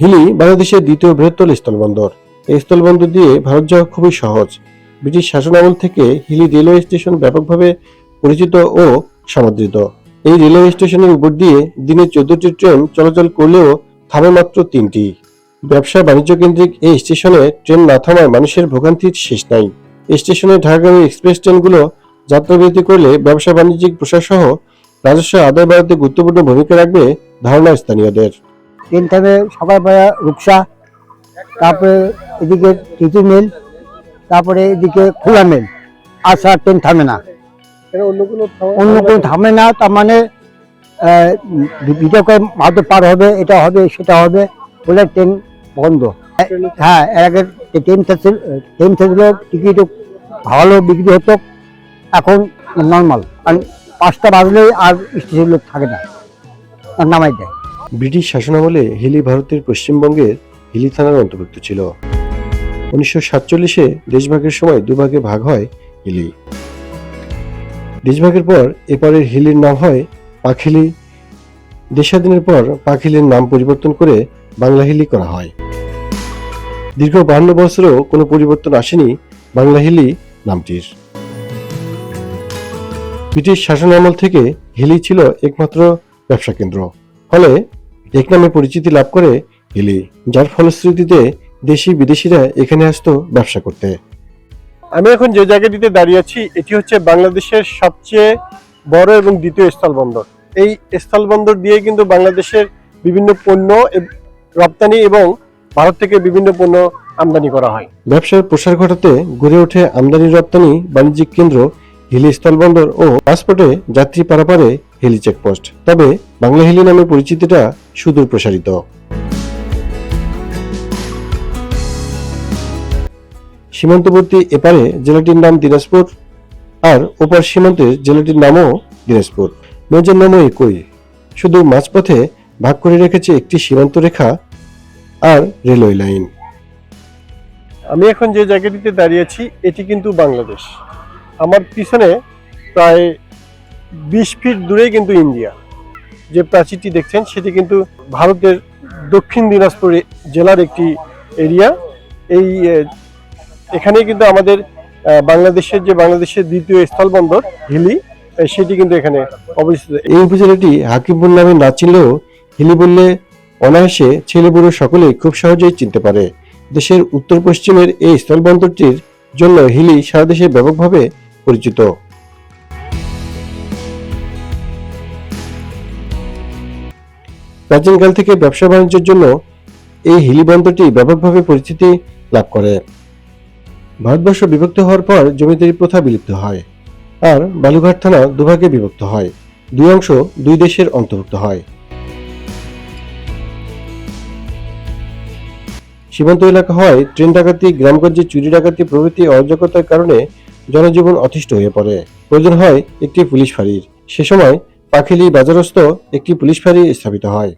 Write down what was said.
হিলি বাংলাদেশের দ্বিতীয় বৃহত্তর স্থলবন্দর। এই স্থলবন্দর দিয়ে ভারত যাওয়া খুবই সহজ। ব্রিটিশ শাসন আমল থেকে হিলি রেলওয়ে স্টেশন ব্যাপকভাবে পরিচিত ও সমাদৃত এই রেলওয়ে স্টেশনের উপর দিয়ে দিনে চোদ্দটি ট্রেন চলাচল করলেও থামে মাত্র তিনটি। ব্যবসা বাণিজ্য কেন্দ্রিক এই স্টেশনে ট্রেন না থামায় মানুষের ভোগান্তির শেষ নাই। স্টেশনে ঢাকাগামী এক্সপ্রেস ট্রেনগুলো যাত্রাবিরতি করলে ব্যবসা বাণিজ্যিক প্রসার সহ রাজস্ব আদায় বাড়াতে গুরুত্বপূর্ণ ভূমিকা রাখবে ধারণা স্থানীয়দের। ট্রেন থামে সকালবেলা রূপসা তারপরে এদিকে টিটু মিল তারপরে এদিকে খোলা মিল। আর ট্রেন থামে না। অন্য কোনো থামে না তার মানে ভিডিও করে পার হবে এটা হবে সেটা হবে বলে ট্রেন বন্ধ। হ্যাঁ এর আগে ট্রেন থাকছিল ট্রেন থাকলেও টিকিট ভালো বিক্রি হতো এখন নর্মাল আর পাঁচটা বাজলেই আর স্টেশন থাকে না আর নামাই দেয় ব্রিটিশ শাসনামলে হিলি ভারতের পশ্চিমবঙ্গের হিলি থানার অন্তর্ভুক্ত ছিল। উনিশশো সাতচল্লিশে দেশভাগের সময় দুভাগে ভাগ হয় হিলি। দেশভাগের পর এপারের হিলির নাম হয় পাখিলি দেশাধীনের পর পাখিলির নাম পরিবর্তন করে বাংলা হিলি করা হয়। দীর্ঘ বান্ন বছরেও কোনো পরিবর্তন আসেনি বাংলা হিলি নামটির। ব্রিটিশ শাসনামল থেকে হিলি ছিল একমাত্র ব্যবসা কেন্দ্র। ফলে এক নামে পরিচিতি লাভ করে হিলি যার ফলশ্রুতিতে দেশি বিদেশিরা এখানে আসতো ব্যবসা করতে। আমি এখন যে জায়গাটিতে দাঁড়িয়ে আছি এটি হচ্ছে বাংলাদেশের সবচেয়ে বড় এবং দ্বিতীয় স্থলবন্দর। এই স্থলবন্দর দিয়ে কিন্তু বাংলাদেশের বিভিন্ন পণ্য রপ্তানি এবং ভারত থেকে বিভিন্ন পণ্য আমদানি করা হয়। ব্যবসার প্রসার ঘটাতে গড়ে ওঠে আমদানি রপ্তানি বাণিজ্যিক কেন্দ্র হিলি স্থলবন্দর ও পাসপোর্টে যাত্রী পারাপারে হিলি চেকপোস্ট। তবে বাংলা হিলি নামে পরিচিতিটা সুদূর প্রসারিত। সীমান্তবর্তী এপারে জেলাটির নাম দিনাজপুর আর ওপার সীমান্তের জেলাটির নামও দিনাজপুর। মেজের নামও একই। শুধু মাঝপথে ভাগ করে রেখেছে একটি সীমান্ত রেখা আর রেলওয়ে লাইন। আমি এখন যে জায়গাটিতে দাঁড়িয়ে আছি, এটি কিন্তু বাংলাদেশ। আমার পিছনে প্রায় বিশ ফিট দূরেই কিন্তু ইন্ডিয়া। যে প্রাচীরটি দেখছেন সেটি কিন্তু ভারতের দক্ষিণ দিনাজপুর জেলার একটি এরিয়া। এই আহ, এখানেই কিন্তু আমাদের বাংলাদেশের যে বাংলাদেশের দ্বিতীয় স্থলবন্দর হিলি সেটি কিন্তু এখানে অবস্থিত। এই উপজেলাটি হাকিমপুর নামে না চিনলেও হিলি বললে অনায়াসে ছেলে বুড়ো সকলেই খুব সহজেই চিনতে পারে। দেশের উত্তর পশ্চিমের এই স্থলবন্দরটির জন্য হিলি সারা দেশে ব্যাপকভাবে পরিচিত। প্রাচীনকাল থেকে ব্যবসা বাণিজ্যের জন্য এই হিলি বন্দরটি ব্যাপকভাবে পরিচিতি লাভ করে। ভারতবর্ষ বিভক্ত হওয়ার পর জমিদারি প্রথা বিলুপ্ত হয় আর বালুঘাট থানা দুভাগে বিভক্ত হয়। দুই অংশ দুই দেশের অন্তর্ভুক্ত হয়। সীমান্ত এলাকা হয় ট্রেন ডাকাতি, গ্রামগঞ্জে চুরি ডাকাতি প্রভৃতি অরাজকতার কারণে জনজীবন অতিষ্ঠ হয়ে পড়ে। প্রয়োজন হয় একটি পুলিশ ফাঁড়ির। সে সময় পাখিলি বাজারস্থ একটি পুলিশ ফাঁড়ি স্থাপিত হয়।